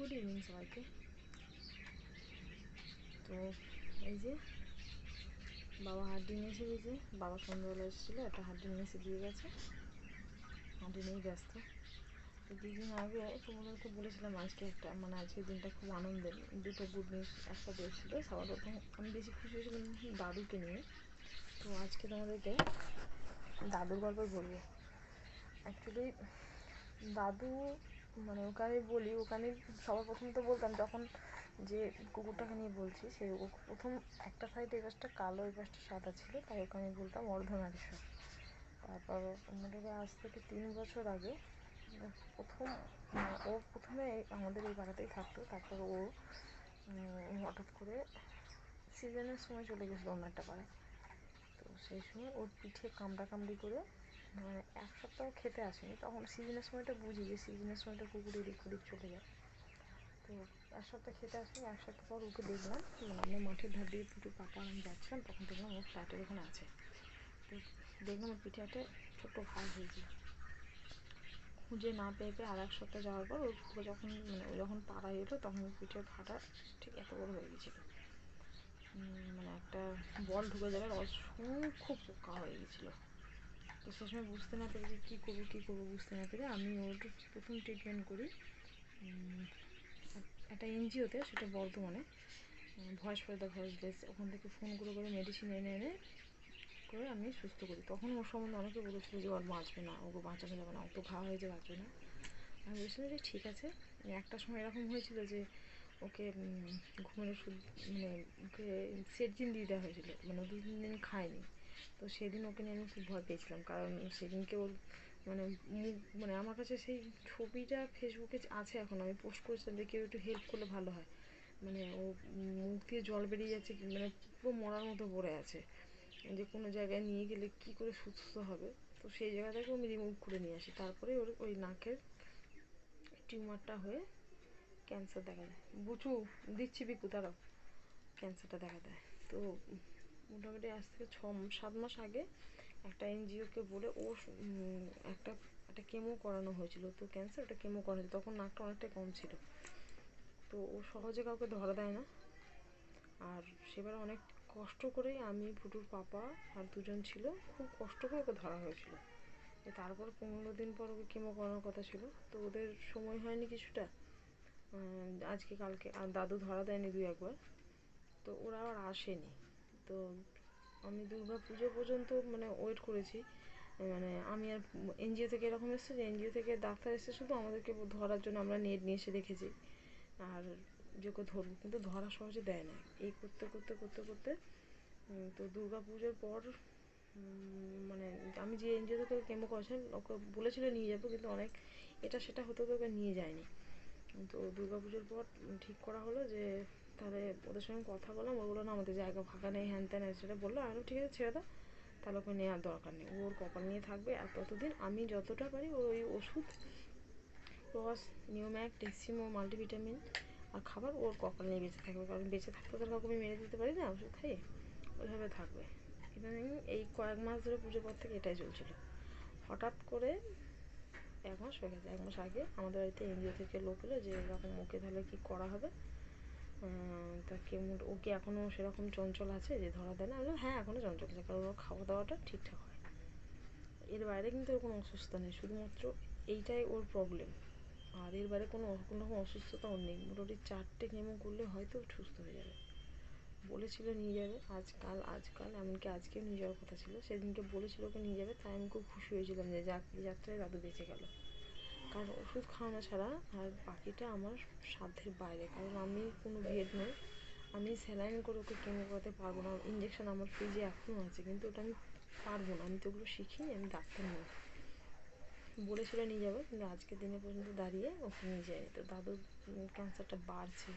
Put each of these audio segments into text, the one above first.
Good evening সবাইকে তো এই যে, বাবা হাড্ডি নিয়ে এসে দিয়েছে বাবা সন্ধ্যাবেলা এসেছিল, একটা হাড্ডি নিয়ে এসে দিয়ে গেছে হাড্ডি নিয়েই ব্যস্ত। তো দুদিন আগে তোমাদেরকে বলেছিলাম, আজকে একটা মানে আজকের দিনটা খুব আনন্দের, দুটো গুড নিউজ একসাথে এসেছিল, সবার প্রথম আমি বেশি খুশি হয়েছিলাম দাদুকে নিয়ে। তো আজকে তোমাদেরকে দাদুর গল্পই বলব। অ্যাকচুয়ালি দাদু মানে ওকে আমি বলি, ওখানে সবার প্রথম তো বলতাম, যখন যে কুকুরটাকে নিয়ে বলছি, সে প্রথম একটা সাইড এই পাশটা কালো এই পাশটা সাদা ছিল, তাই ওকে আমি বলতাম অর্ধনারীশ্বর। তারপর মোটামুটি আজ থেকে তিন বছর আগে, প্রথম মানে ও প্রথমে আমাদের এই পাড়াতেই থাকতো, তারপর ও হঠাৎ করে সিজনের সময় চলে গেছিল অন্য একটা পাড়ায়। তো সেই সময় ওর পিঠে কামড়া কামড়ি করে মানে এক সপ্তাহ খেতে আসেনি, তখন সিজনের সময়টা বুঝি যে সিজনের সময়টা কুকুর এদিক ওদিক চলে যায়। তো এক সপ্তাহ খেতে আসেনি এক সপ্তাহ পর ওকে দেখলাম মানে আমরা মাঠের ধার দিয়ে পুটু পাকা আমি যাচ্ছিলাম, তখন দেখলাম ওর ফ্ল্যাটের ওখানে আছে। তো দেখলাম পিঠে একটা ছোট্ট ঘা হয়েছিল। খুঁজে না পেয়ে পেয়ে আর এক সপ্তাহ যাওয়ার পর ওর ও যখন মানে ও যখন পাড়া এলো, তখন পিঠের ঘাটা ঠিক এত বড় হয়ে গেছিল। মানে একটা বল ঢুকে যাবে অসংখ্য পোকা হয়ে গেছিল। তো সে সময় বুঝতে না পেরে যে কী করব কী করব বুঝতে না পেরে আমি ওর প্রথম ট্রিটমেন্ট করি। একটা এনজিওতে সেটা বর্ধমানে। ভয়েস ফর দ্য ভয়েসলেস ওখান থেকে ফোন করে করে মেডিসিন এনে এনে করে আমি সুস্থ করি। তখন ওর সম্বন্ধে অনেকে বলেছিল যে ওর বাঁচবে না, ওকে বাঁচানো যাবে না অত ঘা হয়েছে বাঁচবে না। আমি বলেছিলাম যে, ঠিক আছে। একটা সময় এরকম হয়েছিল যে, ওকে ঘুমের ওষুধ মানে ওকে সেটজিন দিয়ে দেওয়া হয়েছিল। মানে দু তিন দিন খায়নি। তো সেদিন ওকে নিয়ে আমি খুব ভয় পেয়েছিলাম। কারণ সেদিনকে ওর মানে মুখ মানে আমার কাছে সেই ছবিটা ফেসবুকে আছে এখন। আমি পোস্ট করেছিলাম যে কেউ একটু হেল্প করলে ভালো হয়। মানে ও মুখ দিয়ে জল বেরিয়ে যাচ্ছে মানে পুরো মরার মতো পড়ে আছে। যে কোনো জায়গায় নিয়ে গেলে কি করে সুস্থ হবে? তো সেই জায়গা থেকে আমি রিমুভ করে নিয়ে আসি। তারপরে ওর ওই নাকের টিউমারটা হয়ে ক্যান্সার দেখা দেয় বুচু, দিচ্ছি বিকু তারাও ক্যান্সারটা দেখা দেয় তো মোটামুটি আজ থেকে ছ সাত মাস আগে একটা এনজিওকে বলে ও একটা একটা কেমো করানো হয়েছিল। তো ক্যান্সার ওটা কেমো করানো তখন নাকটা অনেকটাই কম ছিল। তো ও সহজে কাউকে ধরা দেয় না। আর সেবার অনেক কষ্ট করেই আমি ফুটুর পাপা আর দুজন ছিল, খুব কষ্ট করে ওকে ধরা হয়েছিল। তারপর পনেরো দিন পর ওকে কেমো করানোর কথা ছিল। তো ওদের সময় হয়নি কিছুটা। আজকে কালকে, আর দাদু ধরা দেয়নি দুই একবার। তো ওরা আবার আসেনি। তো আমি দুর্গা পুজো পর্যন্ত মানে ওয়েট করেছি। মানে আমি আর এনজিও থেকে এরকম এসছে যে এনজিও থেকে ডাক্তার এসে শুধু আমাদেরকে ধরার জন্য আমরা নেট নিয়ে এসে রেখেছি আর যে ওকে ধরবো, কিন্তু ধরা সহজে দেয় না। এই করতে করতে করতে করতে তো দুর্গা পুজোর পর মানে আমি যে এনজিও থেকে কেমো করেছেন ওকে বলেছিল নিয়ে যাব, কিন্তু অনেক এটা সেটা হতে হতে ওকে নিয়ে যায়নি। তো দুর্গা পুজোর পর ঠিক করা হলো যে তাহলে ওদের সঙ্গে কথা বললাম ও বলল না আমাদের জায়গা ফাঁকা নেই, হ্যান ত্যান সেটা বলল। আমি ঠিক আছে, ছেড়ে দাও, তাহলে ওকে নেওয়ার দরকার নেই। ওর কপাল নিয়ে থাকবে আর ততদিন আমি যতটা পারি ওই ওষুধ প্লাস নিউম্যাক, টেক্সিমো, মাল্টিভিটামিন আর খাবার ওর কপাল নিয়ে বেঁচে থাকবে। কারণ বেঁচে থাকতে তো কাউকে আমি মেরে দিতে পারি না, ওষুধ খাইয়ে ওইভাবে থাকবে। ইদানিং এই কয়েক মাস ধরে পুজোর পর থেকে এটাই চলছিল। হঠাৎ করে এক মাস হয়ে গেছে, এক মাস আগে আমাদের বাড়িতে এনজিও থেকে লোক এলো যে এরকম ওকে তাহলে কী করা হবে? তা কেমন ও কি এখনও সেরকম চঞ্চল আছে যে ধরা দেয় না? আমি হ্যাঁ এখনও চঞ্চল আছে, কারণ ওর খাওয়া দাওয়াটা ঠিকঠাক হয়। এর বাইরে কিন্তু ওর কোনো অসুস্থতা নেই, শুধুমাত্র এইটাই ওর প্রবলেম আর এর বাইরে কোনো কোনো রকম অসুস্থতা ওর নেই। মোটামুটি চারটে কেমো করলে হয়তো সুস্থ হয়ে যাবে। বলেছিল নিয়ে যাবে, আজকাল আজকাল, এমনকি আজকেও নিয়ে যাওয়ার কথা ছিল। সেদিনকে বলেছিল ওকে নিয়ে যাবে, তাই আমি খুব খুশি হয়েছিলাম যে যাক যাত্রায় দাদু বেঁচে গেল। কারণ ওষুধ খাওয়ানো ছাড়া আর বাকিটা আমার সাধ্যের বাইরে। কারণ আমি কোনো ভেদ নই। আমি স্যালাইন করে ওকে কেমো করাতে পারব না। ইঞ্জেকশন আমার ফ্রিজে এখনও আছে, কিন্তু ওটা আমি পারব না। আমি তো ওগুলো শিখিনি, আমি ডাক্তার নই। বলেছিল নিয়ে যাব, কিন্তু আজকের দিনে পর্যন্ত দাঁড়িয়ে ওকে নিয়ে যায়নি। তো দাদুর ক্যান্সারটা বাড়ছে।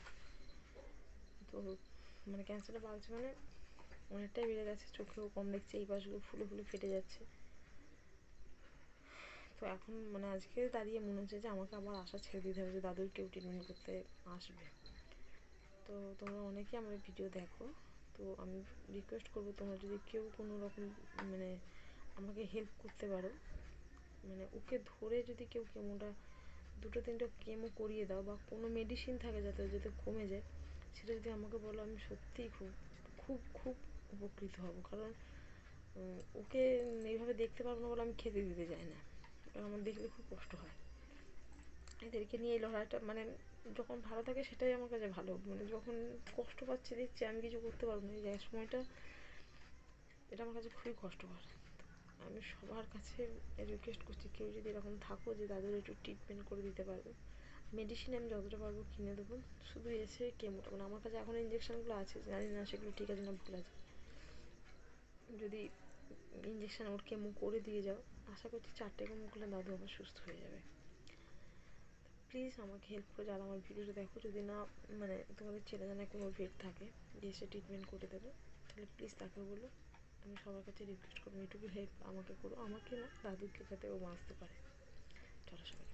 তো মানে ক্যান্সারটা বাড়ছে মানে অনেকটাই বেড়ে গেছে। চোখেও কম দেখছে, এই পাশগুলো ফুলে ফুলে ফেটে যাচ্ছে। তো এখন মানে আজকে দাঁড়িয়ে মনে হচ্ছে যে আমাকে আবার আশা ছেড়ে দিতে হবে যে দাদুর কেউ ট্রিটমেন্ট করতে আসবে। তো তোমরা অনেকেই আমার ভিডিও দেখো, তো আমি রিকোয়েস্ট করব তোমরা যদি কেউ কোনো রকম মানে আমাকে হেল্প করতে পারো মানে ওকে ধরে যদি কেউ কেমনটা দুটো তিনটে কেমো করিয়ে দাও বা কোনো মেডিসিন থাকে যাতে যাতে কমে যায়, সেটা যদি আমাকে বলো আমি সত্যিই খুব খুব খুব উপকৃত হব। কারণ ওকে এইভাবে দেখতে পারব না বলে আমি খেতে দিতে যাই না। আমার দেখলে খুব কষ্ট হয়। এদেরকে নিয়ে এই লড়াইটা মানে যখন ভালো থাকে সেটাই আমার কাছে ভালো। মানে যখন কষ্ট পাচ্ছে, দেখছি আমি কিছু করতে পারব না। এই সময়টা, এটা আমার কাছে খুবই কষ্টকর। আমি সবার কাছে রিকোয়েস্ট করছি, কেউ যদি এরকম থাকো যে তাদের একটু ট্রিটমেন্ট করে দিতে পারবে। মেডিসিন আমি যতটা পারব কিনে দেবো। শুধু এসে কেমোটা মানে আমার কাছে এখন ইঞ্জেকশনগুলো আছে, জানি না সেগুলো ঠিক আছে না ভুল আছে। যদি ইঞ্জেকশন ওর কেমো করে দিয়ে যাও। আশা করছি চারটে কেমো করলে দাদু আবার সুস্থ হয়ে যাবে। প্লিজ আমাকে হেল্প করে, যারা আমার ভিডিওটা দেখো, যদি না মানে তোমাদের ছেলে জানা কোনো ভেট থাকে, যে এসে ট্রিটমেন্ট করে দেবে, তাহলে প্লিজ তাকে বলো। আমি সবার কাছে রিকোয়েস্ট করব এটুকু হেল্প আমাকে করো। আমাকে না দাদুকে যাতে ও বাঁচতে পারে। চলো সবাই